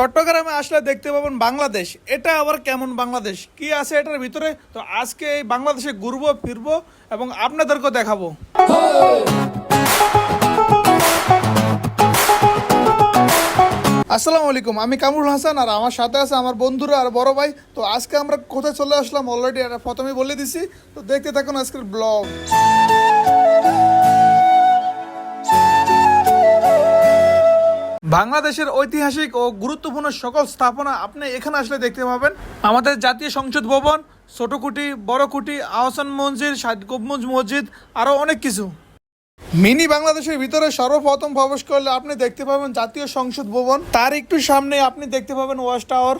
চট্টগ্রামে আসলে দেখতে পাবেন বাংলাদেশ। এটা আবার কেমন বাংলাদেশ? কি আছে এটার ভিতরে? তো আজকে এই বাংলাদেশে ঘুরবো, ফিরবো এবং আপনাদেরকেও দেখাবো। আসসালামু আলাইকুম, আমি কামরুল হাসান আর আমার সাথে আছে আমার বন্ধুরা আর বড় ভাই। তো আজকে আমরা কোথায় চলে আসলাম? অলরেডি প্রথমেই বলে দিছি। তো দেখতে থাকুন আজকের ব্লগ। বাংলাদেশের ঐতিহাসিক ও গুরুত্বপূর্ণ সকল স্থাপনা আপনি এখানে আসলে দেখতে পাবেন। আমাদের জাতীয় সংসদ ভবন, ছোটকুটি, বড়কুটি, আহসান মঞ্জিল সাদগম্বুজ মসজিদ আরও অনেক কিছু। মিনি বাংলাদেশের ভিতরে সর্বপ্রথম প্রবেশ করলে আপনি দেখতে পাবেন জাতীয় সংসদ ভবন। তার একটু সামনে আপনি দেখতে পাবেন ওয়াচ টাওয়ার।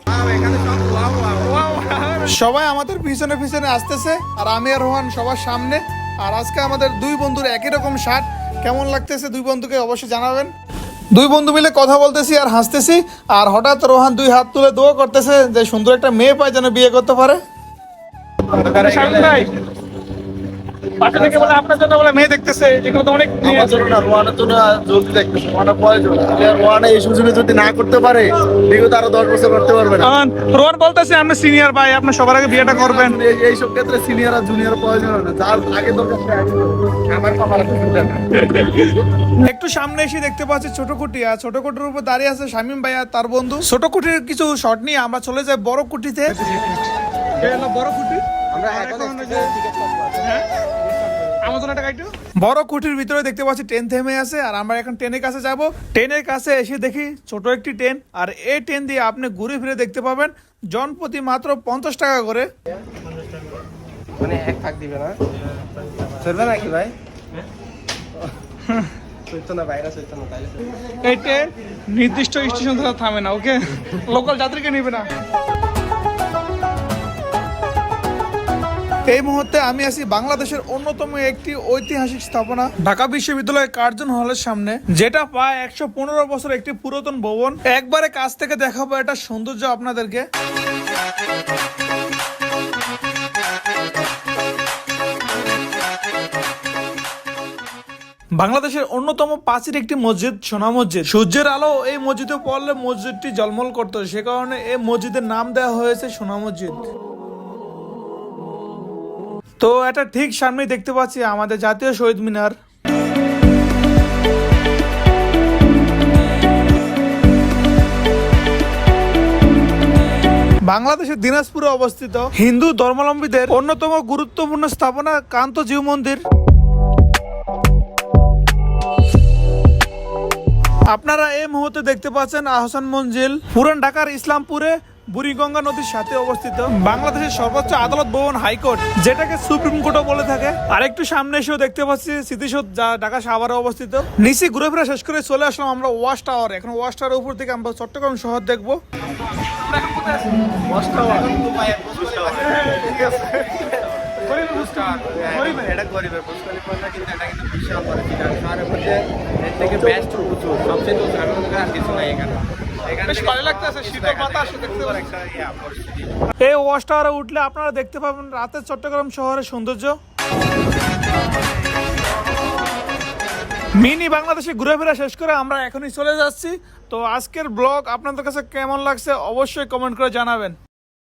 সবাই আমাদের পিছনে পিছনে আসতেছে, আর আমি আর রোহান সবার সামনে। আর আজকে আমাদের দুই বন্ধুর একই রকম শার্ট। কেমন লাগতেছে দুই বন্ধুকে অবশ্যই জানাবেন। দুই বন্ধু মিলে কথা বলতেছি আর হাসতেছি, আর হঠাৎ রোহান দুই হাত তুলে দোয়া করতেছে যে সুন্দর একটা মেয়ে পায় যেন বিয়ে করতে পারে। পাশে থেকে বলে আপনার জন্য বলে মেয়ে দেখতেছে এগুলো তো অনেক আমার জন্য না রোয়ানের জন্য জলদি দেখতেছে রোয়ানের প্রয়োজন আর এই সুযোগে যদি না করতে পারে বিগত আরও দশ বছর করতে পারবে না। কারণ বলতেছে আমি সিনিয়র ভাই আপনি সবার আগে বিয়েটা করবেন। এই- এইসব ক্ষেত্রে সিনিয়র আর জুনিয়র প্রয়োজন না। যার আগে দরকার সে আগে করবে। আমার আমার একটু সামনে এসে দেখতে পাচ্ছি ছোট কুটি আর ছোট কুটির উপর দাঁড়িয়ে আছে শামিম ভাই আর তার বন্ধু। ছোট কুটির কিছু শর্ট নিয়ে আমরা চলে যাই বড় কুটিতে। বড় কুটি। হ্যাঁ একটা গাইটো বড় কুটির ভিতরে দেখতে পাচ্ছি ট্রেন থেমে আছে আর আমরা এখন ট্রেনের কাছে যাব। ট্রেনের কাছে এসে দেখি ছোট একটি ট্রেন আর এই ট্রেন দিয়ে আপনি ঘুরে ফিরে দেখতে পাবেন জনপ্রতি মাত্র পঞ্চাশ টাকা করে। মানে এক থাক দিবে না? চলবে নাকি ভাই? এই ট্রেন নির্দিষ্ট স্টেশন থেকে থামে না ওকে? লোকাল যাত্রীকে নিবে না। এই মুহূর্তে আমি আছি বাংলাদেশের অন্যতম একটি ঐতিহাসিক স্থাপনা। ঢাকা বিশ্ববিদ্যালয়ের কার্জন হলের সামনে, যেটা প্রায় একশো পনেরো বছর একটি পুরাতন ভবন। একবারে কাছ থেকে দেখাবো এটা সৌন্দর্য আপনাদেরকে। বাংলাদেশের অন্যতম প্রাচীর একটি মসজিদ, সোনা মসজিদ। সূর্যের আলো এই মসজিদে পড়লে মসজিদটি জলমল করতো সে কারণে এই মসজিদের নাম দেওয়া হয়েছে সোনা মসজিদ। তো এটা ঠিক সামনেই দেখতে পাচ্ছি আমাদের জাতীয় শহীদ মিনার। বাংলাদেশের দিনাজপুরে অবস্থিত হিন্দু ধর্মাবলম্বীদের অন্যতম গুরুত্বপূর্ণ স্থাপনা কান্ত জিউ মন্দির। আপনারা এই মুহূর্তে দেখতে পাচ্ছেন আহসান মঞ্জিল, পুরান ঢাকার ইসলামপুরে বুড়িগঙ্গা নদীর সাথে অবস্থিত বাংলাদেশের সর্বোচ্চ আদালত ভবন হাইকোর্ট, যেটাকে সুপ্রিম কোর্টও বলে থাকে। আর একটু সামনে এসেও দেখতে পাচ্ছি স্মৃতিসৌধ, যা ঢাকা সাভারে অবস্থিত। নিচে ঘুরে ফিরে শেষ করে চলে আসলাম আমরা ওয়াশ টাওয়ার। এখন ওয়াশ টাওয়ারের উপর থেকে আমরা চট্টগ্রাম শহর দেখব। সবচেয়ে বেশ ভালো লাগতেছে, বাতাস দেখতে ইয়া এই ওয়াশ টাওয়ারে উঠলে আপনারা দেখতে পাবেন রাতের চট্টগ্রাম শহরের সৌন্দর্য। মিনি বাংলাদেশে ঘুরে ফেরা শেষ করে আমরা এখনই চলে যাচ্ছি। তো আজকের ব্লগ আপনাদের কাছে কেমন লাগছে অবশ্যই কমেন্ট করে জানাবেন।